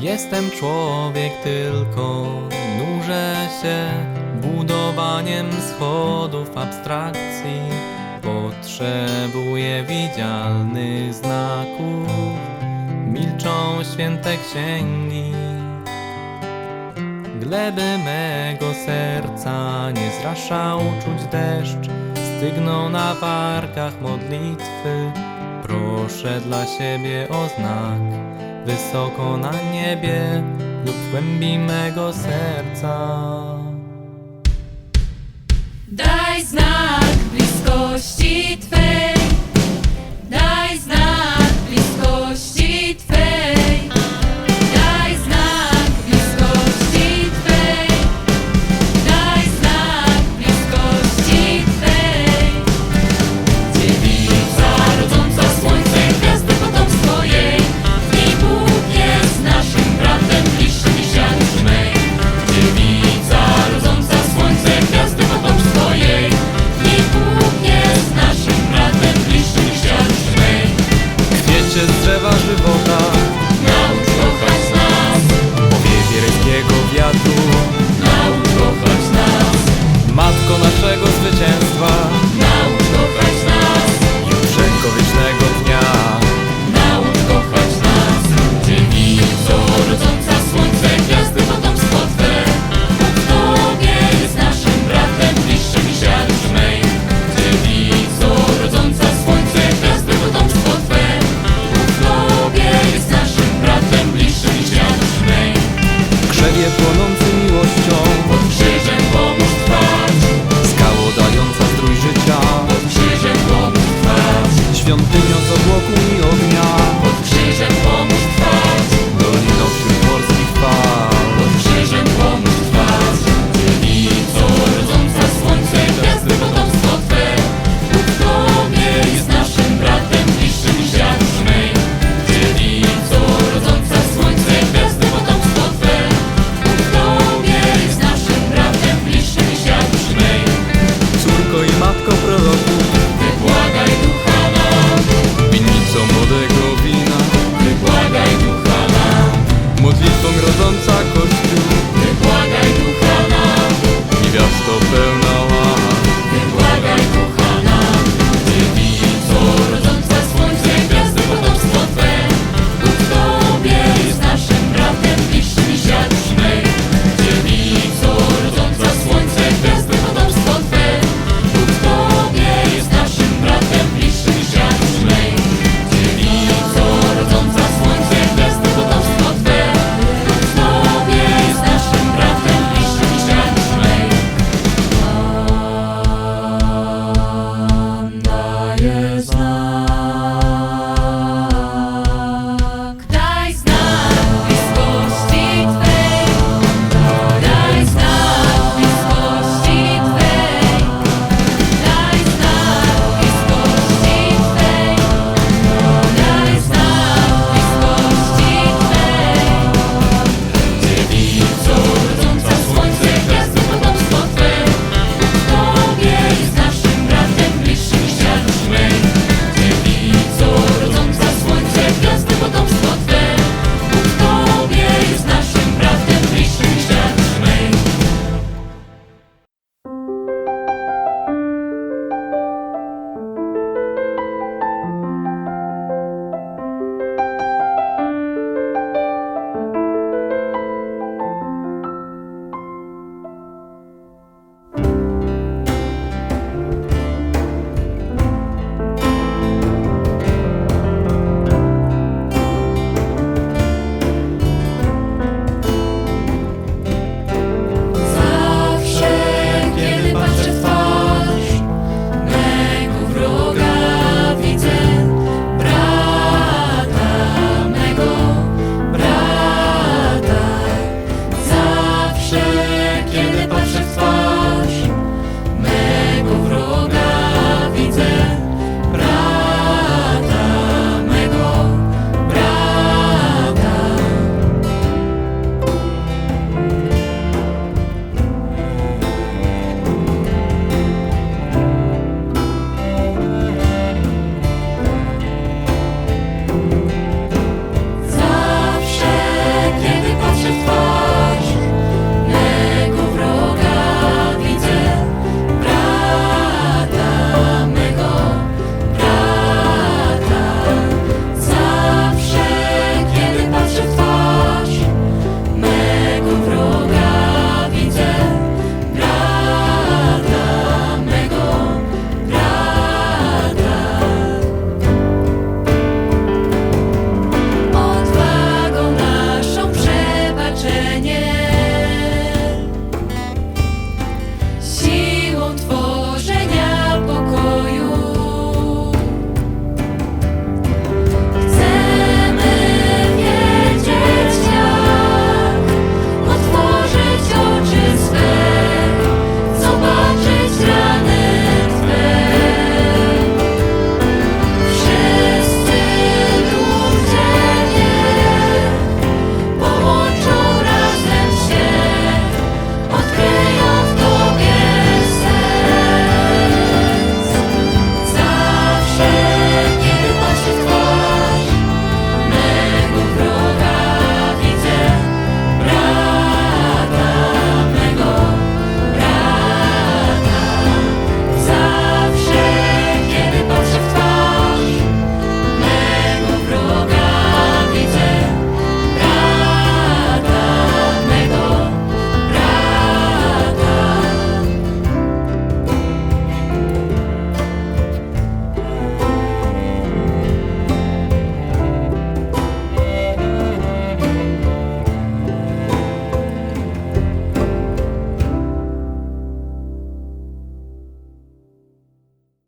Jestem człowiek, tylko nurzę się budowaniem schodów abstrakcji. Potrzebuję widzialnych znaków, milczą święte księgi. Gleby mego serca nie zraszał czuć deszcz, stygną na warkach modlitwy. Proszę dla siebie o znak wysoko na niebie lub w głębi mego serca. Daj znak bliskości Twej, daj znak.